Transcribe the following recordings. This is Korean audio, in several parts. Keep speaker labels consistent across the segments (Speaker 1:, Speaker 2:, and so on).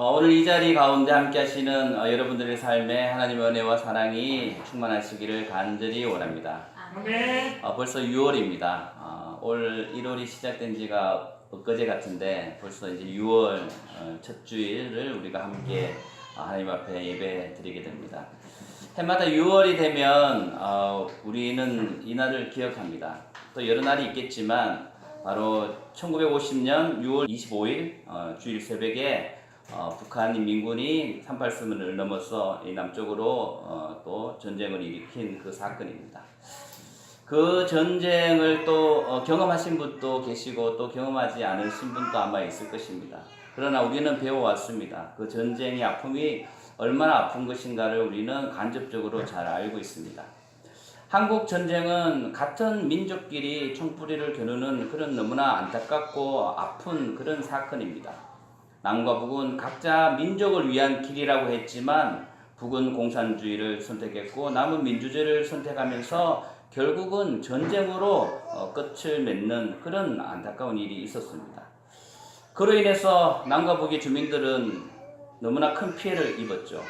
Speaker 1: 어, 오늘 이 자리 가운데 함께 하시는 어, 여러분들의 삶에 하나님의 은혜와 사랑이 충만하시기를 간절히 원합니다.
Speaker 2: 아멘.
Speaker 1: 어, 벌써 6월입니다. 올 1월이 시작된 지가 엊그제 같은데 벌써 이제 6월 어, 첫 주일을 우리가 함께 어, 하나님 앞에 예배 드리게 됩니다. 해마다 6월이 되면 어, 우리는 이날을 기억합니다. 또 여러 날이 있겠지만 바로 1950년 6월 25일 어, 주일 새벽에 어, 북한 인민군이 38선을 넘어서 이 남쪽으로 어, 또 전쟁을 일으킨 그 사건입니다. 그 전쟁을 또 어, 경험하신 분도 계시고 또 경험하지 않으신 분도 아마 있을 것입니다. 그러나 우리는 배워왔습니다. 그 전쟁의 아픔이 얼마나 아픈 것인가를 우리는 간접적으로 잘 알고 있습니다. 한국 전쟁은 같은 민족끼리 총뿌리를 겨누는 그런 너무나 안타깝고 아픈 그런 사건입니다. 남과 북은 각자 민족을 위한 길이라고 했지만 북은 공산주의를 선택했고 남은 민주주의를 선택하면서 결국은 전쟁으로 어, 끝을 맺는 그런 안타까운 일이 있었습니다. 그로 인해서 남과 북의 주민들은 너무나 큰 피해를 입었죠.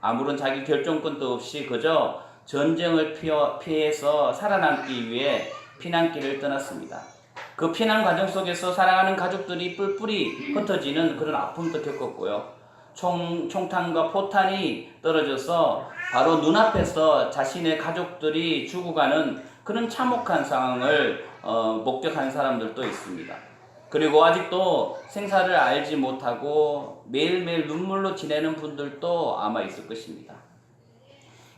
Speaker 1: 아무런 자기 결정권도 없이 그저 전쟁을 피해서 살아남기 위해 피난길을 떠났습니다. 그 피난 과정 속에서 사랑하는 가족들이 뿔뿔이 흩어지는 그런 아픔도 겪었고요. 총, 총탄과 포탄이 떨어져서 바로 눈앞에서 자신의 가족들이 죽어가는 그런 참혹한 상황을 어, 목격한 사람들도 있습니다. 그리고 아직도 생사를 알지 못하고 매일매일 눈물로 지내는 분들도 아마 있을 것입니다.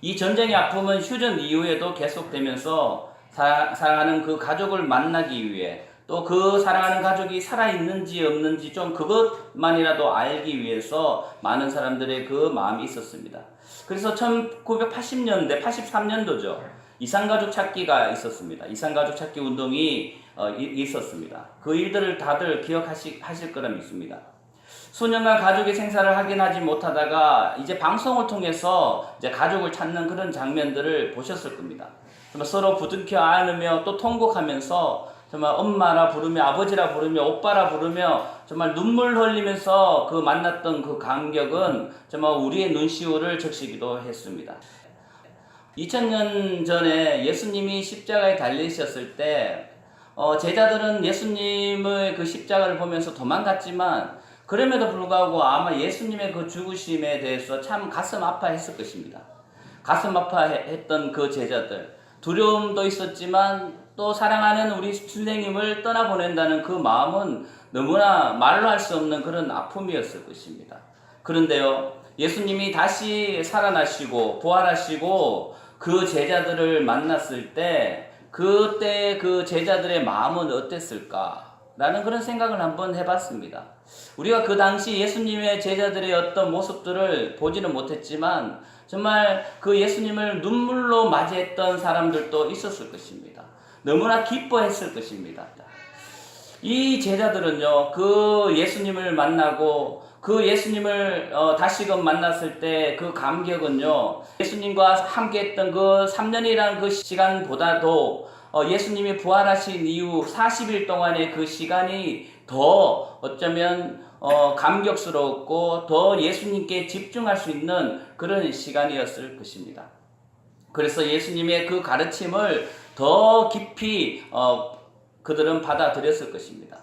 Speaker 1: 이 전쟁의 아픔은 휴전 이후에도 계속되면서 사, 사랑하는 그 가족을 만나기 위해 또 그 사랑하는 가족이 살아있는지 없는지 좀 그것만이라도 알기 위해서 많은 사람들의 그 마음이 있었습니다. 그래서 1980년대, 83년도죠. 이산가족 찾기가 있었습니다. 이산가족 찾기 운동이 어, 이- 있었습니다. 그 일들을 다들 기억하실 하실 거라 믿습니다. 수년간 가족의 생사를 확인하지 못하다가 이제 방송을 통해서 이제 가족을 찾는 그런 장면들을 보셨을 겁니다. 서로 부둥켜 안으며 또 통곡하면서 정말 엄마라 부르며 아버지라 부르며 오빠라 부르며 정말 눈물 흘리면서 그 만났던 그 감격은 정말 우리의 눈시울을 적시기도 했습니다. 2000년 전에 예수님이 십자가에 달리셨을 때 어, 제자들은 예수님의 그 십자가를 보면서 도망갔지만 그럼에도 불구하고 아마 예수님의 그 죽으심에 대해서 참 가슴 아파했을 것입니다. 가슴 아파했던 그 제자들 두려움도 있었지만 또 사랑하는 우리 선생님을 떠나보낸다는 그 마음은 너무나 말로 할 수 없는 그런 아픔이었을 것입니다. 그런데요, 예수님이 다시 살아나시고 부활하시고 그 제자들을 만났을 때 그때 그 제자들의 마음은 어땠을까? 라는 그런 생각을 한번 해봤습니다. 우리가 그 당시 예수님의 제자들의 어떤 모습들을 보지는 못했지만 정말 그 예수님을 눈물로 맞이했던 사람들도 있었을 것입니다. 너무나 기뻐했을 것입니다. 이 제자들은요, 그 예수님을 만나고 그 예수님을 어, 다시금 만났을 때 그 감격은요, 예수님과 함께 했던 그 3년이라는 그 시간보다도 어, 예수님이 부활하신 이후 40일 동안의 그 시간이 더 어쩌면 어, 감격스러웠고 더 예수님께 집중할 수 있는 그런 시간이었을 것입니다. 그래서 예수님의 그 가르침을 더 깊이 어, 그들은 받아들였을 것입니다.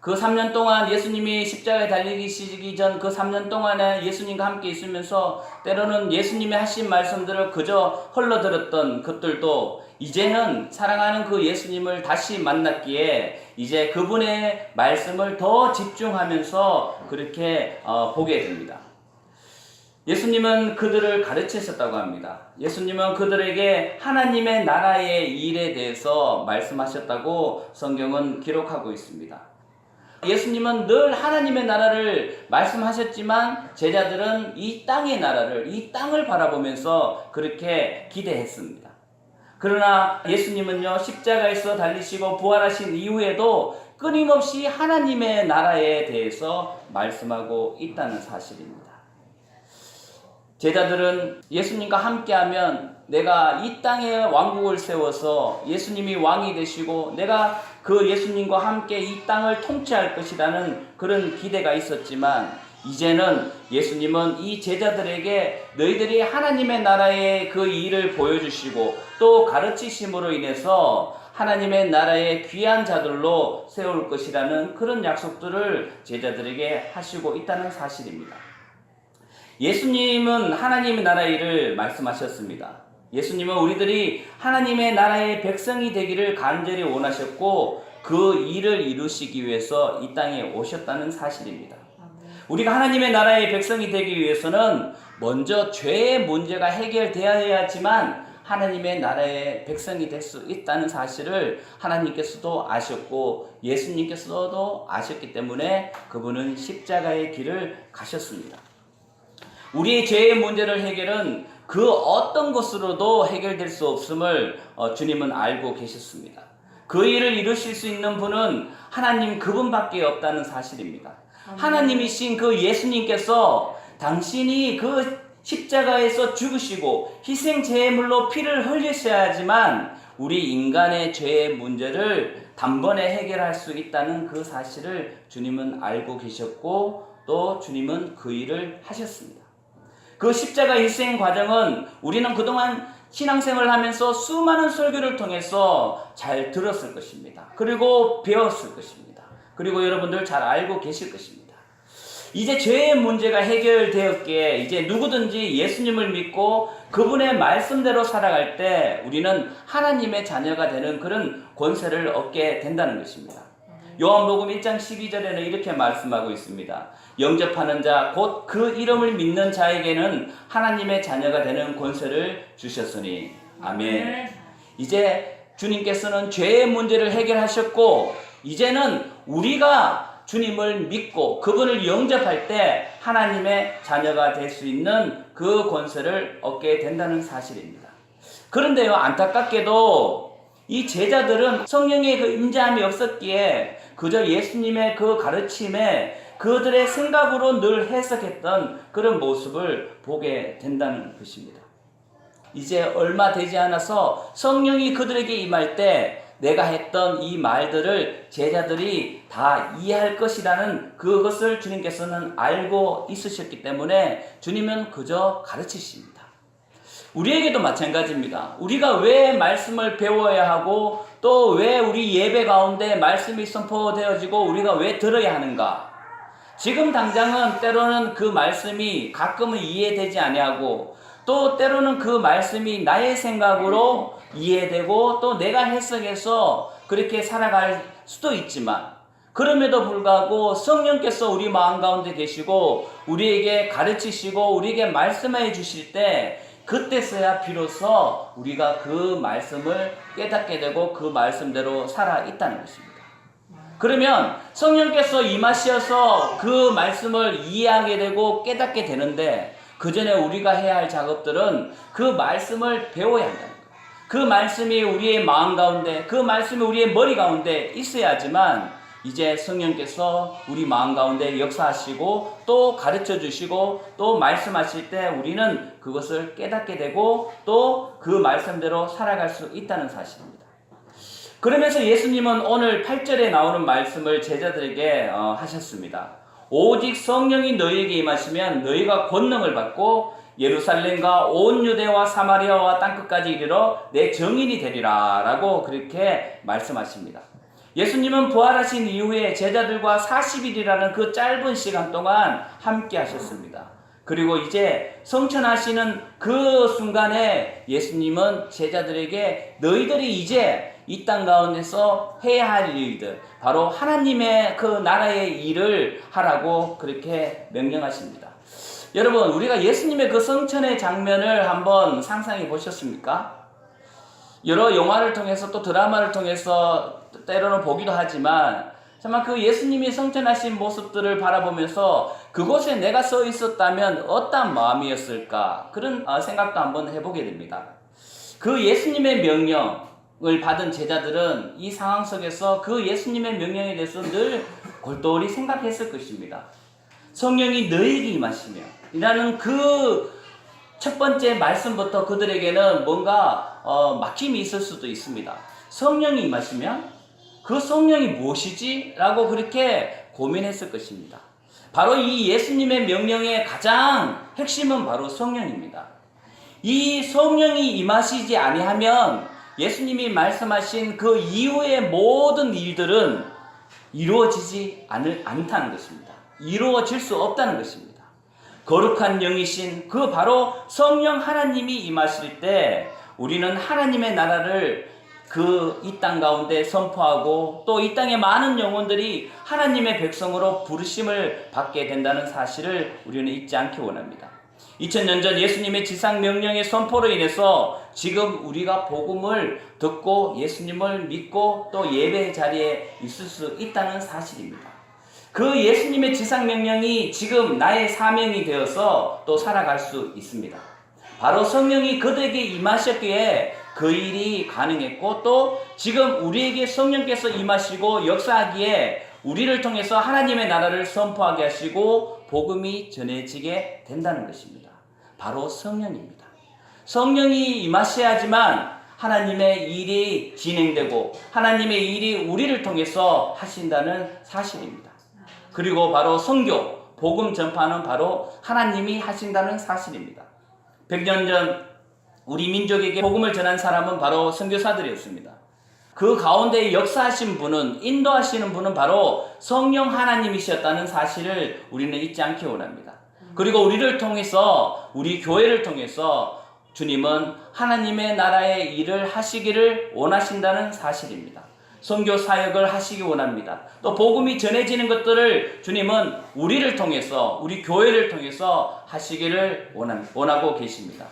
Speaker 1: 그 3년 동안 예수님이 십자가에 달리시기 전 그 3년 동안에 예수님과 함께 있으면서 때로는 예수님이 하신 말씀들을 그저 흘러들었던 것들도 이제는 사랑하는 그 예수님을 다시 만났기에 이제 그분의 말씀을 더 집중하면서 그렇게 어, 보게 됩니다. 예수님은 그들을 가르치셨다고 합니다. 예수님은 그들에게 하나님의 나라의 일에 대해서 말씀하셨다고 성경은 기록하고 있습니다. 예수님은 늘 하나님의 나라를 말씀하셨지만 제자들은 이 땅의 나라를, 이 땅을 바라보면서 그렇게 기대했습니다. 그러나 예수님은요, 십자가에서 달리시고 부활하신 이후에도 끊임없이 하나님의 나라에 대해서 말씀하고 있다는 사실입니다. 제자들은 예수님과 함께하면 내가 이 땅에 왕국을 세워서 예수님이 왕이 되시고 내가 그 예수님과 함께 이 땅을 통치할 것이라는 그런 기대가 있었지만 이제는 예수님은 이 제자들에게 너희들이 하나님의 나라의 그 일을 보여주시고 또 가르치심으로 인해서 하나님의 나라의 귀한 자들로 세울 것이라는 그런 약속들을 제자들에게 하시고 있다는 사실입니다. 예수님은 하나님의 나라의 일을 말씀하셨습니다. 예수님은 우리들이 하나님의 나라의 백성이 되기를 간절히 원하셨고 그 일을 이루시기 위해서 이 땅에 오셨다는 사실입니다. 우리가 하나님의 나라의 백성이 되기 위해서는 먼저 죄의 문제가 해결되어야지만 하나님의 나라의 백성이 될 수 있다는 사실을 하나님께서도 아셨고 예수님께서도 아셨기 때문에 그분은 십자가의 길을 가셨습니다. 우리의 죄의 문제를 해결은 그 어떤 것으로도 해결될 수 없음을 어, 주님은 알고 계셨습니다. 그 일을 이루실 수 있는 분은 하나님 그분밖에 없다는 사실입니다. 하나님이신 그 예수님께서 당신이 그 십자가에서 죽으시고 희생 제물로 피를 흘리셔야지만 우리 인간의 죄의 문제를 단번에 해결할 수 있다는 그 사실을 주님은 알고 계셨고 또 주님은 그 일을 하셨습니다. 그 십자가 희생 과정은 우리는 그동안 신앙생활을 하면서 수많은 설교를 통해서 잘 들었을 것입니다. 그리고 배웠을 것입니다. 그리고 여러분들 잘 알고 계실 것입니다. 이제 죄의 문제가 해결되었기에 이제 누구든지 예수님을 믿고 그분의 말씀대로 살아갈 때 우리는 하나님의 자녀가 되는 그런 권세를 얻게 된다는 것입니다. 요한복음 1장 12절에는 이렇게 말씀하고 있습니다. 영접하는 자, 곧 그 이름을 믿는 자에게는 하나님의 자녀가 되는 권세를 주셨으니. 아멘. 이제 주님께서는 죄의 문제를 해결하셨고, 이제는 우리가 주님을 믿고 그분을 영접할 때 하나님의 자녀가 될 수 있는 그 권세를 얻게 된다는 사실입니다. 그런데요, 안타깝게도 이 제자들은 성령의 그 임재함이 없었기에 그저 예수님의 그 가르침에 그들의 생각으로 늘 해석했던 그런 모습을 보게 된다는 것입니다. 이제 얼마 되지 않아서 성령이 그들에게 임할 때 내가 했던 이 말들을 제자들이 다 이해할 것이라는 그것을 주님께서는 알고 있으셨기 때문에 주님은 그저 가르치십니다. 우리에게도 마찬가지입니다. 우리가 왜 말씀을 배워야 하고 또 왜 우리 예배 가운데 말씀이 선포되어지고 우리가 왜 들어야 하는가? 지금 당장은 때로는 그 말씀이 가끔은 이해되지 아니하고 또 때로는 그 말씀이 나의 생각으로 이해되고 또 내가 해석해서 그렇게 살아갈 수도 있지만 그럼에도 불구하고 성령께서 우리 마음 가운데 계시고 우리에게 가르치시고 우리에게 말씀해 주실 때 그때서야 비로소 우리가 그 말씀을 깨닫게 되고 그 말씀대로 살아 있다는 것입니다. 그러면 성령께서 임하셔서 그 말씀을 이해하게 되고 깨닫게 되는데 그 전에 우리가 해야 할 작업들은 그 말씀을 배워야 한다는 거예요. 그 말씀이 우리의 마음 가운데, 그 말씀이 우리의 머리 가운데 있어야지만 이제 성령께서 우리 마음 가운데 역사하시고 또 가르쳐 주시고 또 말씀하실 때 우리는 그것을 깨닫게 되고 또 그 말씀대로 살아갈 수 있다는 사실입니다. 그러면서 예수님은 오늘 8절에 나오는 말씀을 제자들에게 어, 하셨습니다. 오직 성령이 너희에게 임하시면 너희가 권능을 받고 예루살렘과 온 유대와 사마리아와 땅끝까지 이르러 내 정인이 되리라 라고 그렇게 말씀하십니다. 예수님은 부활하신 이후에 제자들과 40일이라는 그 짧은 시간 동안 함께 하셨습니다. 그리고 이제 성천하시는 그 순간에 예수님은 제자들에게 너희들이 이제 이 땅 가운데서 해야 할 일들, 바로 하나님의 그 나라의 일을 하라고 그렇게 명령하십니다. 여러분, 우리가 예수님의 그 성천의 장면을 한번 상상해 보셨습니까? 여러 영화를 통해서 또 드라마를 통해서 때로는 보기도 하지만 정말 그 예수님이 성천하신 모습들을 바라보면서 그곳에 내가 서 있었다면 어떤 마음이었을까 그런 어, 생각도 한번 해보게 됩니다. 그 예수님의 명령을 받은 제자들은 이 상황 속에서 그 예수님의 명령에 대해서 늘 골똘히 생각했을 것입니다. 성령이 너에게 임하시며 이라는 그 첫 번째 말씀부터 그들에게는 뭔가 어, 막힘이 있을 수도 있습니다. 성령이 임하시면 그 성령이 무엇이지? 라고 그렇게 고민했을 것입니다. 바로 이 예수님의 명령의 가장 핵심은 바로 성령입니다. 이 성령이 임하시지 아니하면 예수님이 말씀하신 그 이후의 모든 일들은 이루어지지 않을, 않다는 것입니다. 이루어질 수 없다는 것입니다. 거룩한 영이신 그 바로 성령 하나님이 임하실 때 우리는 하나님의 나라를 그 이 땅 가운데 선포하고 또 이 땅의 많은 영혼들이 하나님의 백성으로 부르심을 받게 된다는 사실을 우리는 잊지 않기 원합니다. 2000년 전 예수님의 지상 명령의 선포로 인해서 지금 우리가 복음을 듣고 예수님을 믿고 또 예배 자리에 있을 수 있다는 사실입니다. 그 예수님의 지상 명령이 지금 나의 사명이 되어서 또 살아갈 수 있습니다. 바로 성령이 그들에게 임하셨기에 그 일이 가능했고 또 지금 우리에게 성령께서 임하시고 역사하기에 우리를 통해서 하나님의 나라를 선포하게 하시고 복음이 전해지게 된다는 것입니다. 바로 성령입니다. 성령이 임하셔야지만 하나님의 일이 진행되고 하나님의 일이 우리를 통해서 하신다는 사실입니다. 그리고 바로 성교, 복음 전파는 바로 하나님이 하신다는 사실입니다. 100년 전 우리 민족에게 복음을 전한 사람은 바로 선교사들이었습니다. 그 가운데 역사하신 분은 인도하시는 분은 바로 성령 하나님이셨다는 사실을 우리는 잊지 않기 원합니다. 그리고 우리를 통해서 우리 교회를 통해서 주님은 하나님의 나라의 일을 하시기를 원하신다는 사실입니다. 선교 사역을 하시기 원합니다. 또 복음이 전해지는 것들을 주님은 우리를 통해서 우리 교회를 통해서 하시기를 원하고 계십니다.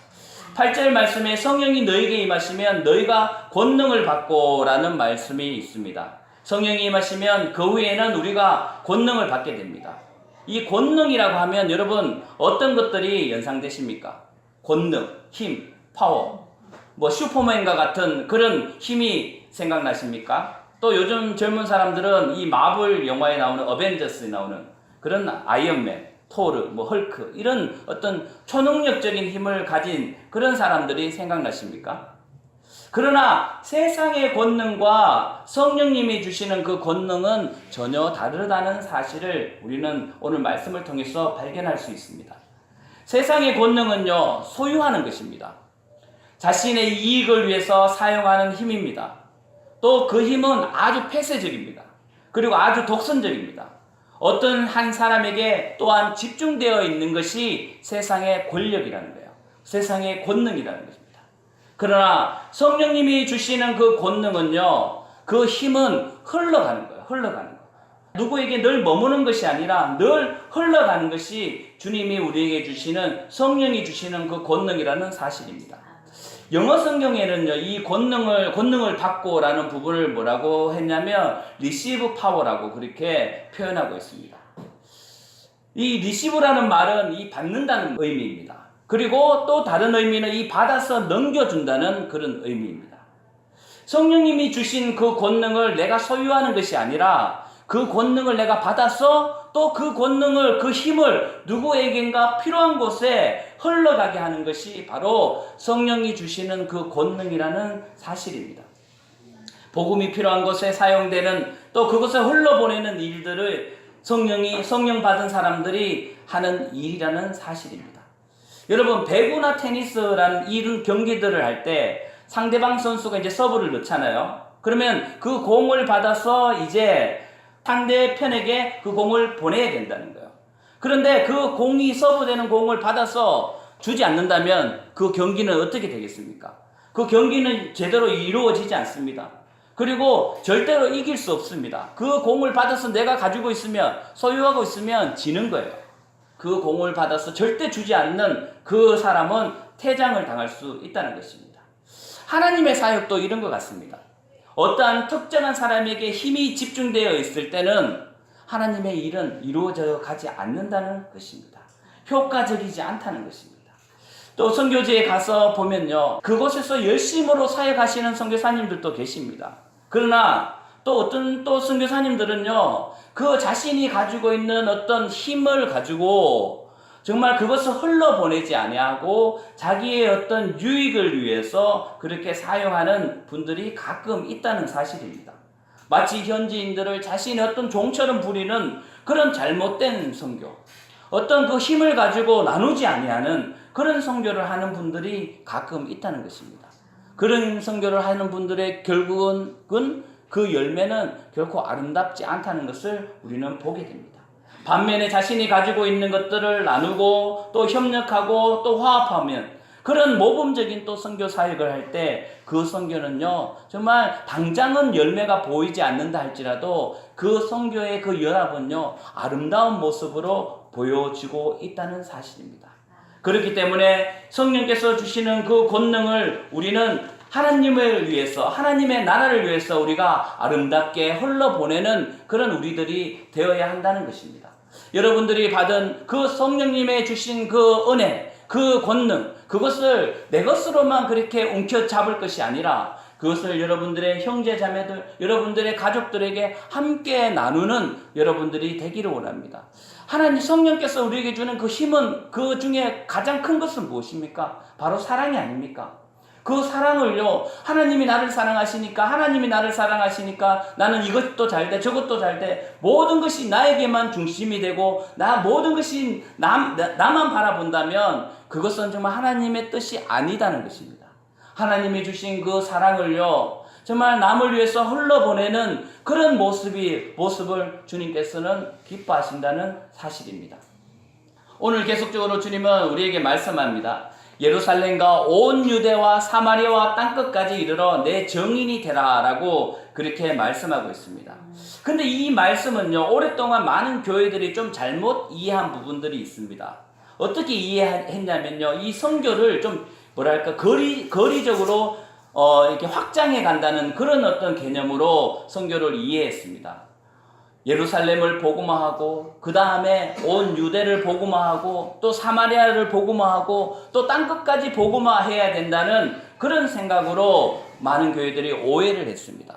Speaker 1: 8절 말씀에 성령이 너에게 임하시면 너희가 권능을 받고라는 말씀이 있습니다. 성령이 임하시면 그 후에는 우리가 권능을 받게 됩니다. 이 권능이라고 하면 여러분 어떤 것들이 연상되십니까? 권능, 힘, 파워, 뭐 슈퍼맨과 같은 그런 힘이 생각나십니까? 또 요즘 젊은 사람들은 이 마블 영화에 나오는 어벤져스에 나오는 그런 아이언맨, 토르, 뭐 헐크 이런 어떤 초능력적인 힘을 가진 그런 사람들이 생각나십니까? 그러나 세상의 권능과 성령님이 주시는 그 권능은 전혀 다르다는 사실을 우리는 오늘 말씀을 통해서 발견할 수 있습니다. 세상의 권능은요, 소유하는 것입니다. 자신의 이익을 위해서 사용하는 힘입니다. 또 그 힘은 아주 폐쇄적입니다. 그리고 아주 독선적입니다. 어떤 한 사람에게 또한 집중되어 있는 것이 세상의 권력이라는 거예요. 세상의 권능이라는 것입니다. 그러나 성령님이 주시는 그 권능은요, 그 힘은 흘러가는 거예요. 흘러가는 거예요. 누구에게 늘 머무는 것이 아니라 늘 흘러가는 것이 주님이 우리에게 주시는 성령이 주시는 그 권능이라는 사실입니다. 영어 성경에는요, 이 권능을, 권능을 받고라는 부분을 뭐라고 했냐면, receive power라고 그렇게 표현하고 있습니다. 이 receive라는 말은 이 받는다는 의미입니다. 그리고 또 다른 의미는 이 받아서 넘겨준다는 그런 의미입니다. 성령님이 주신 그 권능을 내가 소유하는 것이 아니라 그 권능을 내가 받아서 또그 권능을 그 힘을 누구에겐가 필요한 곳에 흘러가게 하는 것이 바로 성령이 주시는 그 권능이라는 사실입니다. 복음이 필요한 곳에 사용되는 또 그것을 흘러보내는 일들을 성령이 성령 받은 사람들이 하는 일이라는 사실입니다. 여러분 배구나 테니스라는 이런 경기들을 할 때 상대방 선수가 이제 서브를 넣잖아요. 그러면 그 공을 받아서 이제 상대편에게 그 공을 보내야 된다는 거예요. 그런데 그 공이 서브되는 공을 받아서 주지 않는다면 그 경기는 어떻게 되겠습니까? 그 경기는 제대로 이루어지지 않습니다. 그리고 절대로 이길 수 없습니다. 그 공을 받아서 내가 가지고 있으면, 소유하고 있으면 지는 거예요. 그 공을 받아서 절대 주지 않는 그 사람은 퇴장을 당할 수 있다는 것입니다. 하나님의 사역도 이런 것 같습니다. 어떠한 특정한 사람에게 힘이 집중되어 있을 때는 하나님의 일은 이루어져 가지 않는다는 것입니다. 효과적이지 않다는 것입니다. 또 선교지에 가서 보면요. 그곳에서 열심으로 사역하시는 선교사님들도 계십니다. 그러나 또 어떤 또 선교사님들은요. 그 자신이 가지고 있는 어떤 힘을 가지고 정말 그것을 흘러보내지 아니하고 자기의 어떤 유익을 위해서 그렇게 사용하는 분들이 가끔 있다는 사실입니다. 마치 현지인들을 자신의 어떤 종처럼 부리는 그런 잘못된 선교, 어떤 그 힘을 가지고 나누지 아니하는 그런 선교를 하는 분들이 가끔 있다는 것입니다. 그런 선교를 하는 분들의 결국은 그 열매는 결코 아름답지 않다는 것을 우리는 보게 됩니다. 반면에 자신이 가지고 있는 것들을 나누고 또 협력하고 또 화합하면 그런 모범적인 또 선교 사역을 할 때 그 선교는요 정말 당장은 열매가 보이지 않는다 할지라도 그 선교의 그 연합은요 아름다운 모습으로 보여지고 있다는 사실입니다. 그렇기 때문에 성령께서 주시는 그 권능을 우리는 하나님을 위해서 하나님의 나라를 위해서 우리가 아름답게 흘러보내는 그런 우리들이 되어야 한다는 것입니다. 여러분들이 받은 그 성령님의 주신 그 은혜, 그 권능, 그것을 내 것으로만 그렇게 움켜잡을 것이 아니라 그것을 여러분들의 형제 자매들, 여러분들의 가족들에게 함께 나누는 여러분들이 되기를 원합니다. 하나님 성령께서 우리에게 주는 그 힘은 그 중에 가장 큰 것은 무엇입니까? 바로 사랑이 아닙니까? 그 사랑을요, 하나님이 나를 사랑하시니까, 하나님이 나를 사랑하시니까, 나는 이것도 잘 돼, 저것도 잘 돼, 모든 것이 나에게만 중심이 되고, 나, 모든 것이 남, 나, 나만 바라본다면, 그것은 정말 하나님의 뜻이 아니다는 것입니다. 하나님이 주신 그 사랑을요, 정말 남을 위해서 흘러보내는 그런 모습이, 모습을 주님께서는 기뻐하신다는 사실입니다. 오늘 계속적으로 주님은 우리에게 말씀합니다. 예루살렘과 온 유대와 사마리아와 땅끝까지 이르러 내 정인이 되라라고 그렇게 말씀하고 있습니다. 근데 이 말씀은요, 오랫동안 많은 교회들이 좀 잘못 이해한 부분들이 있습니다. 어떻게 이해했냐면요, 이 성교를 좀 뭐랄까 거리 거리적으로 어, 이렇게 확장해 간다는 그런 어떤 개념으로 성교를 이해했습니다. 예루살렘을 복음화하고 그 다음에 온 유대를 복음화하고 또 사마리아를 복음화하고 또 땅끝까지 복음화해야 된다는 그런 생각으로 많은 교회들이 오해를 했습니다.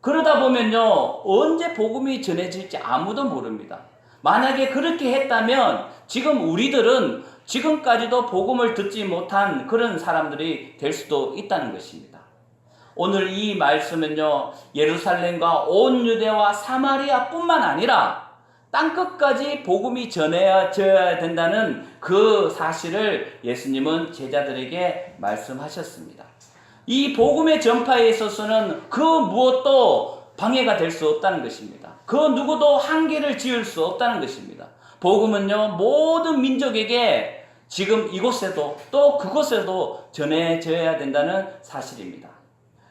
Speaker 1: 그러다 보면요 언제 복음이 전해질지 아무도 모릅니다. 만약에 그렇게 했다면 지금 우리들은 지금까지도 복음을 듣지 못한 그런 사람들이 될 수도 있다는 것입니다. 오늘 이 말씀은요, 예루살렘과 온 유대와 사마리아 뿐만 아니라 땅끝까지 복음이 전해져야 된다는 그 사실을 예수님은 제자들에게 말씀하셨습니다. 이 복음의 전파에 있어서는 그 무엇도 방해가 될 수 없다는 것입니다. 그 누구도 한계를 지을 수 없다는 것입니다. 복음은요, 모든 민족에게 지금 이곳에도 또 그곳에도 전해져야 된다는 사실입니다.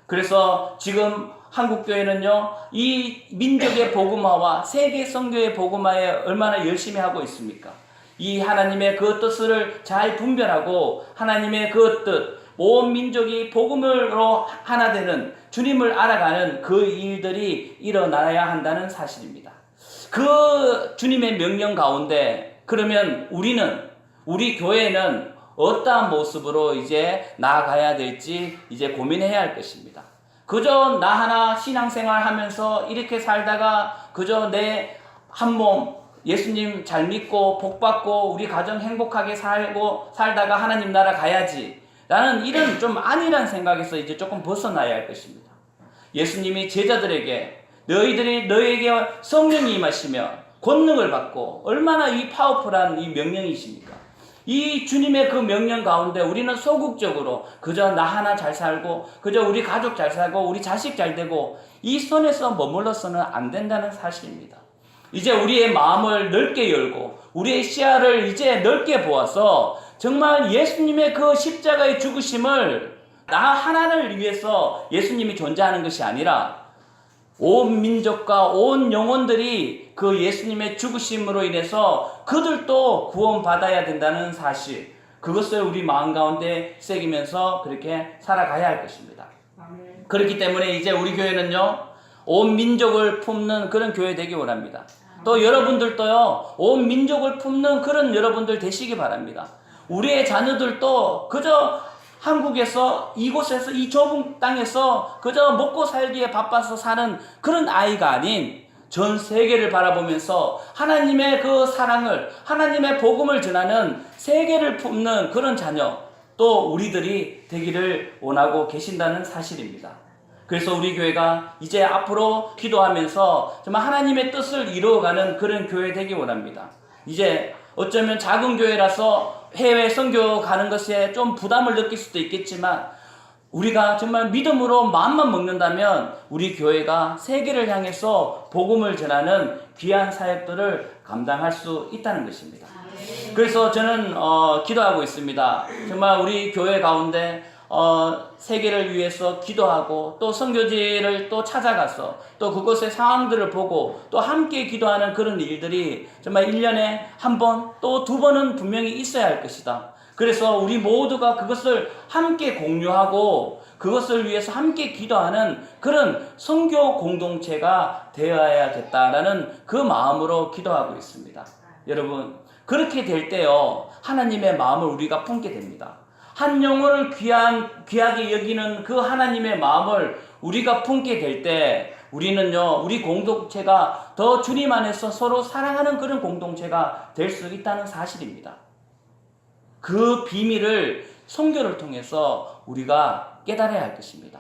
Speaker 1: 그래서 지금 한국교회는요, 이 민족의 복음화와 세계 선교의 복음화에 얼마나 열심히 하고 있습니까? 이 하나님의 그 뜻을 잘 분별하고 하나님의 그 뜻, 온 민족이 복음으로 하나 되는 주님을 알아가는 그 일들이 일어나야 한다는 사실입니다. 그 주님의 명령 가운데 그러면 우리는 우리 교회는 어떠한 모습으로 이제 나아가야 될지 이제 고민해야 할 것입니다. 그저 나 하나 신앙생활 하면서 이렇게 살다가 그저 내 한 몸 예수님 잘 믿고 복 받고 우리 가정 행복하게 살고 살다가 하나님 나라 가야지. 나는 이런 좀 아니란 생각에서 이제 조금 벗어나야 할 것입니다. 예수님이 제자들에게 너희들이 너에게 성령이 임하시며 권능을 받고 얼마나 이 파워풀한 이 명령이십니까? 이 주님의 그 명령 가운데 우리는 소극적으로 그저 나 하나 잘 살고 그저 우리 가족 잘 살고 우리 자식 잘 되고 이 선에서 머물러서는 안 된다는 사실입니다. 이제 우리의 마음을 넓게 열고 우리의 시야를 이제 넓게 보아서 정말 예수님의 그 십자가의 죽으심을 나 하나를 위해서 예수님이 존재하는 것이 아니라 온 민족과 온 영혼들이 그 예수님의 죽으심으로 인해서 그들도 구원받아야 된다는 사실. 그것을 우리 마음 가운데 새기면서 그렇게 살아가야 할 것입니다. 그렇기 때문에 이제 우리 교회는요, 온 민족을 품는 그런 교회 되기 원합니다. 또 여러분들도요, 온 민족을 품는 그런 여러분들 되시기 바랍니다. 우리의 자녀들도 그저 한국에서 이곳에서 이 좁은 땅에서 그저 먹고 살기에 바빠서 사는 그런 아이가 아닌 전 세계를 바라보면서 하나님의 그 사랑을 하나님의 복음을 전하는 세계를 품는 그런 자녀 또 우리들이 되기를 원하고 계신다는 사실입니다. 그래서 우리 교회가 이제 앞으로 기도하면서 정말 하나님의 뜻을 이루어가는 그런 교회 되기 원합니다. 이제 어쩌면 작은 교회라서 해외 선교 가는 것에 좀 부담을 느낄 수도 있겠지만 우리가 정말 믿음으로 마음만 먹는다면 우리 교회가 세계를 향해서 복음을 전하는 귀한 사역들을 감당할 수 있다는 것입니다. 그래서 저는 어, 기도하고 있습니다. 정말 우리 교회 가운데 어, 세계를 위해서 기도하고 또 선교지를 또 찾아가서 또 그곳의 상황들을 보고 또 함께 기도하는 그런 일들이 정말 1년에 한 번 또 두 번은 분명히 있어야 할 것이다. 그래서 우리 모두가 그것을 함께 공유하고 그것을 위해서 함께 기도하는 그런 선교 공동체가 되어야겠다라는 그 마음으로 기도하고 있습니다. 여러분, 그렇게 될 때요, 하나님의 마음을 우리가 품게 됩니다. 한 영혼을 귀한, 귀하게 여기는 그 하나님의 마음을 우리가 품게 될 때, 우리는요, 우리 공동체가 더 주님 안에서 서로 사랑하는 그런 공동체가 될 수 있다는 사실입니다. 그 비밀을 성교를 통해서 우리가 깨달아야 할 것입니다.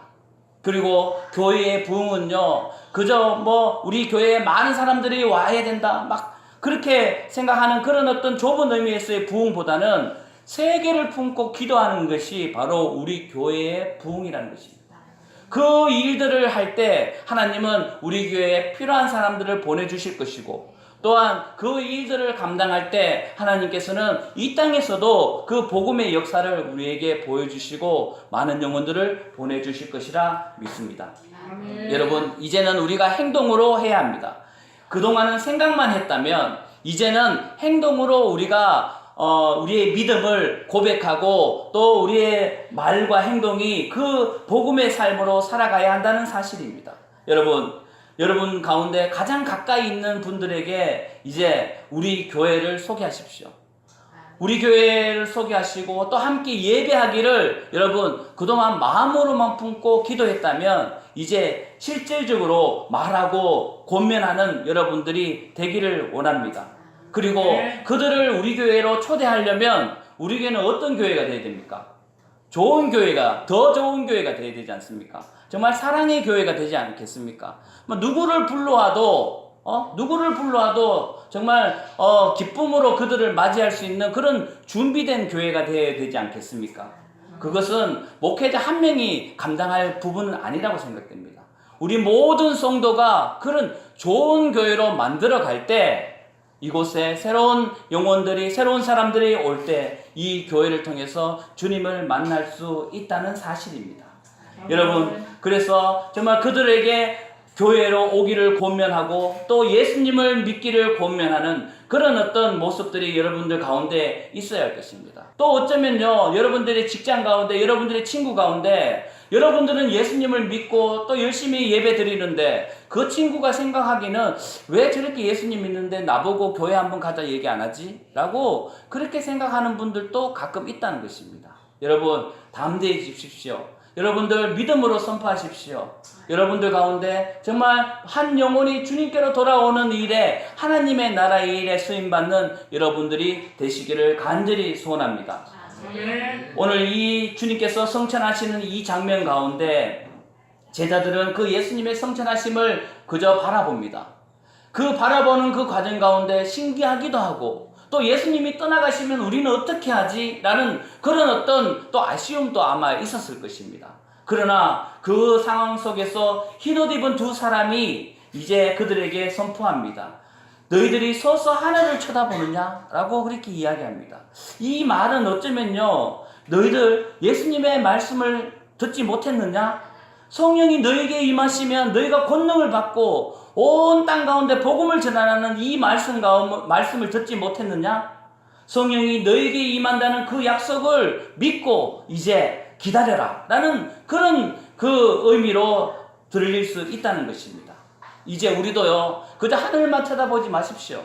Speaker 1: 그리고 교회의 부흥은요, 그저 뭐 우리 교회에 많은 사람들이 와야 된다, 막 그렇게 생각하는 그런 어떤 좁은 의미에서의 부흥보다는 세계를 품고 기도하는 것이 바로 우리 교회의 부흥이라는 것입니다. 그 일들을 할 때 하나님은 우리 교회에 필요한 사람들을 보내주실 것이고 또한 그 일들을 감당할 때 하나님께서는 이 땅에서도 그 복음의 역사를 우리에게 보여주시고 많은 영혼들을 보내주실 것이라 믿습니다. 여러분, 이제는 우리가 행동으로 해야 합니다. 그동안은 생각만 했다면 이제는 행동으로 우리가 어, 우리의 믿음을 고백하고 또 우리의 말과 행동이 그 복음의 삶으로 살아가야 한다는 사실입니다. 여러분, 여러분 가운데 가장 가까이 있는 분들에게 이제 우리 교회를 소개하십시오. 우리 교회를 소개하시고 또 함께 예배하기를 여러분 그동안 마음으로만 품고 기도했다면 이제 실질적으로 말하고 권면하는 여러분들이 되기를 원합니다. 그리고 그들을 우리 교회로 초대하려면 우리 교회는 어떤 교회가 되어야 됩니까? 좋은 교회가 더 좋은 교회가 되어야 되지 않습니까? 정말 사랑의 교회가 되지 않겠습니까? 뭐 누구를 불러와도 어 누구를 불러와도 정말 어 기쁨으로 그들을 맞이할 수 있는 그런 준비된 교회가 되어야 되지 않겠습니까? 그것은 목회자 한 명이 감당할 부분은 아니라고 생각됩니다. 우리 모든 성도가 그런 좋은 교회로 만들어 갈 때 이곳에 새로운 영혼들이 새로운 사람들이 올 때 이 교회를 통해서 주님을 만날 수 있다는 사실입니다. 여러분, 그래서 정말 그들에게 교회로 오기를 권면하고 또 예수님을 믿기를 권면하는 그런 어떤 모습들이 여러분들 가운데 있어야 할 것입니다. 또 어쩌면요, 여러분들의 직장 가운데, 여러분들의 친구 가운데, 여러분들은 예수님을 믿고 또 열심히 예배 드리는데 그 친구가 생각하기는 왜 저렇게 예수님 믿는데 나보고 교회 한번 가자 얘기 안 하지? 라고 그렇게 생각하는 분들도 가끔 있다는 것입니다. 여러분, 담대해지십시오. 여러분들 믿음으로 선포하십시오. 여러분들 가운데 정말 한 영혼이 주님께로 돌아오는 일에 하나님의 나라의 일에 쓰임 받는 여러분들이 되시기를 간절히 소원합니다. 오늘 이 주님께서 성천하시는 이 장면 가운데 제자들은 그 예수님의 성천하심을 그저 바라봅니다. 그 바라보는 그 과정 가운데 신기하기도 하고 또 예수님이 떠나가시면 우리는 어떻게 하지? 라는 그런 어떤 또 아쉬움도 아마 있었을 것입니다. 그러나 그 상황 속에서 흰옷 입은 두 사람이 이제 그들에게 선포합니다. 너희들이 서서 하늘을 쳐다보느냐? 라고 그렇게 이야기합니다. 이 말은 어쩌면요, 너희들 예수님의 말씀을 듣지 못했느냐? 성령이 너에게 임하시면 너희가 권능을 받고 온 땅 가운데 복음을 전하는 이 말씀 가운 말씀을 듣지 못했느냐? 성령이 너에게 임한다는 그 약속을 믿고 이제 기다려라. 라는 그런 그 의미로 들릴 수 있다는 것입니다. 이제 우리도요, 그저 하늘만 쳐다보지 마십시오.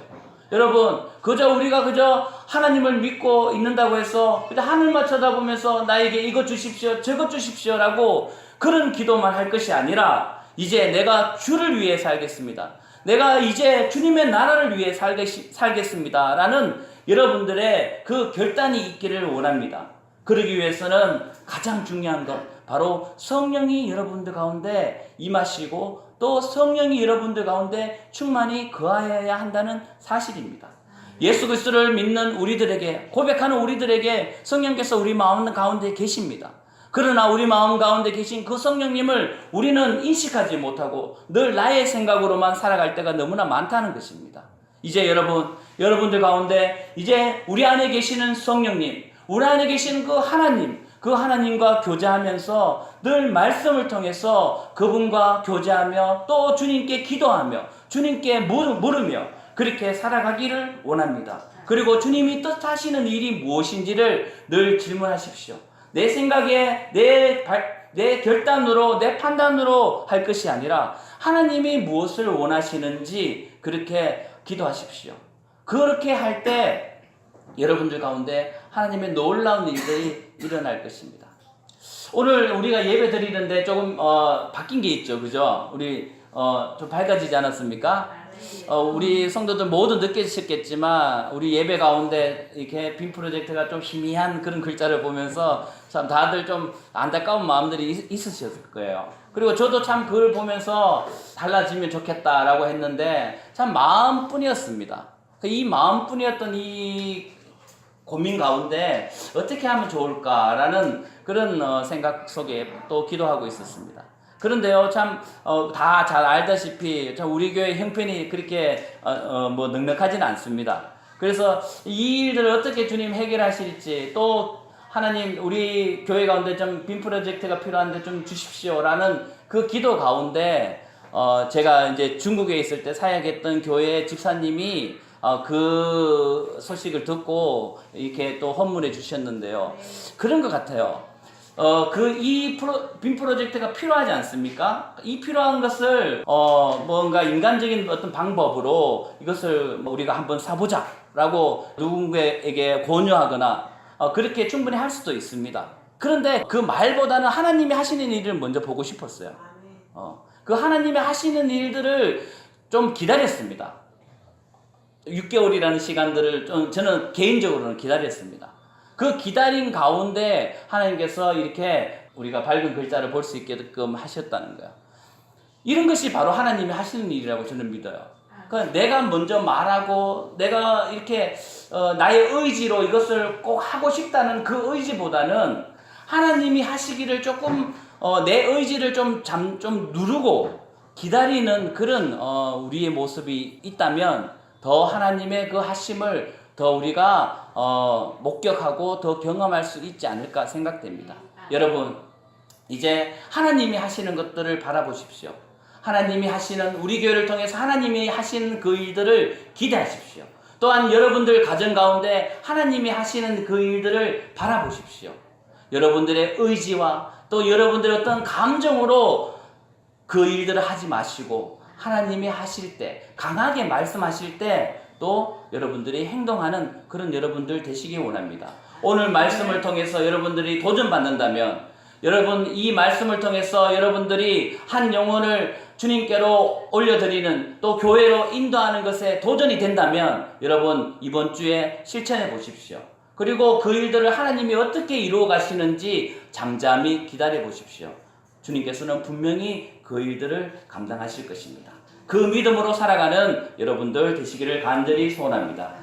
Speaker 1: 여러분, 그저 우리가 그저 하나님을 믿고 있는다고 해서 그저 하늘만 쳐다보면서 나에게 이것 주십시오, 저것 주십시오 라고 그런 기도만 할 것이 아니라 이제 내가 주를 위해 살겠습니다. 내가 이제 주님의 나라를 위해 살겠, 살겠습니다. 라는 여러분들의 그 결단이 있기를 원합니다. 그러기 위해서는 가장 중요한 것 바로 성령이 여러분들 가운데 임하시고 또 성령이 여러분들 가운데 충만히 거하여야 한다는 사실입니다. 예수 그리스도를 믿는 우리들에게 고백하는 우리들에게 성령께서 우리 마음 가운데 계십니다. 그러나 우리 마음 가운데 계신 그 성령님을 우리는 인식하지 못하고 늘 나의 생각으로만 살아갈 때가 너무나 많다는 것입니다. 이제 여러분, 여러분들 가운데 이제 우리 안에 계시는 성령님, 우리 안에 계신 그 하나님, 그 하나님과 교제하면서 늘 말씀을 통해서 그분과 교제하며 또 주님께 기도하며 주님께 물- 물으며 그렇게 살아가기를 원합니다. 그리고 주님이 뜻하시는 일이 무엇인지를 늘 질문하십시오. 내 생각에 내, 발- 내 결단으로 내 판단으로 할 것이 아니라 하나님이 무엇을 원하시는지 그렇게 기도하십시오. 그렇게 할 때 여러분들 가운데 하나님의 놀라운 일들이 일어날 것입니다. 오늘 우리가 예배 드리는데 조금 어, 바뀐 게 있죠, 그죠? 우리 어, 좀 밝아지지 않았습니까? 어, 우리 성도들 모두 느끼셨겠지만 우리 예배 가운데 이렇게 빔 프로젝트가 좀 희미한 그런 글자를 보면서 참 다들 좀 안타까운 마음들이 있, 있으셨을 거예요. 그리고 저도 참 그걸 보면서 달라지면 좋겠다라고 했는데 참 마음뿐이었습니다. 그이 마음뿐이었던 이 고민 가운데 어떻게 하면 좋을까라는 그런 어, 생각 속에 또 기도하고 있었습니다. 그런데요, 참, 어, 다 잘 알다시피, 참, 우리 교회 형편이 그렇게, 어, 어, 뭐, 넉넉하지는 않습니다. 그래서 이 일들을 어떻게 주님 해결하실지, 또, 하나님, 우리 교회 가운데 좀 빔 프로젝트가 필요한데 좀 주십시오라는 그 기도 가운데, 어, 제가 이제 중국에 있을 때 사역했던 교회 집사님이 어, 그 소식을 듣고 이렇게 또 헌문해 주셨는데요. 그런 것 같아요. 어, 그, 이 빔 프로젝트가 필요하지 않습니까? 이 필요한 것을, 어, 뭔가 인간적인 어떤 방법으로 이것을 뭐 우리가 한번 사보자. 라고 누군가에게 권유하거나, 어, 그렇게 충분히 할 수도 있습니다. 그런데 그 말보다는 하나님이 하시는 일을 먼저 보고 싶었어요. 어, 그 하나님이 하시는 일들을 좀 기다렸습니다. 6개월이라는 시간들을 좀 저는 개인적으로는 기다렸습니다. 그 기다린 가운데 하나님께서 이렇게 우리가 밝은 글자를 볼 수 있게끔 하셨다는 거예요. 이런 것이 바로 하나님이 하시는 일이라고 저는 믿어요. 그러니까 내가 먼저 말하고 내가 이렇게 어, 나의 의지로 이것을 꼭 하고 싶다는 그 의지보다는 하나님이 하시기를 조금 어, 내 의지를 좀, 잠, 좀 누르고 기다리는 그런 어, 우리의 모습이 있다면 더 하나님의 그 하심을 더 우리가 어, 목격하고 더 경험할 수 있지 않을까 생각됩니다. 여러분 이제 하나님이 하시는 것들을 바라보십시오. 하나님이 하시는 우리 교회를 통해서 하나님이 하시는 그 일들을 기대하십시오. 또한 여러분들 가정 가운데 하나님이 하시는 그 일들을 바라보십시오. 여러분들의 의지와 또 여러분들의 어떤 감정으로 그 일들을 하지 마시고 하나님이 하실 때 강하게 말씀하실 때 또 여러분들이 행동하는 그런 여러분들 되시기 원합니다. 오늘 말씀을 통해서 여러분들이 도전받는다면 여러분 이 말씀을 통해서 여러분들이 한 영혼을 주님께로 올려드리는 또 교회로 인도하는 것에 도전이 된다면 여러분 이번 주에 실천해 보십시오. 그리고 그 일들을 하나님이 어떻게 이루어 가시는지 잠잠히 기다려 보십시오. 주님께서는 분명히 그 일들을 감당하실 것입니다. 그 믿음으로 살아가는 여러분들 되시기를 간절히 소원합니다.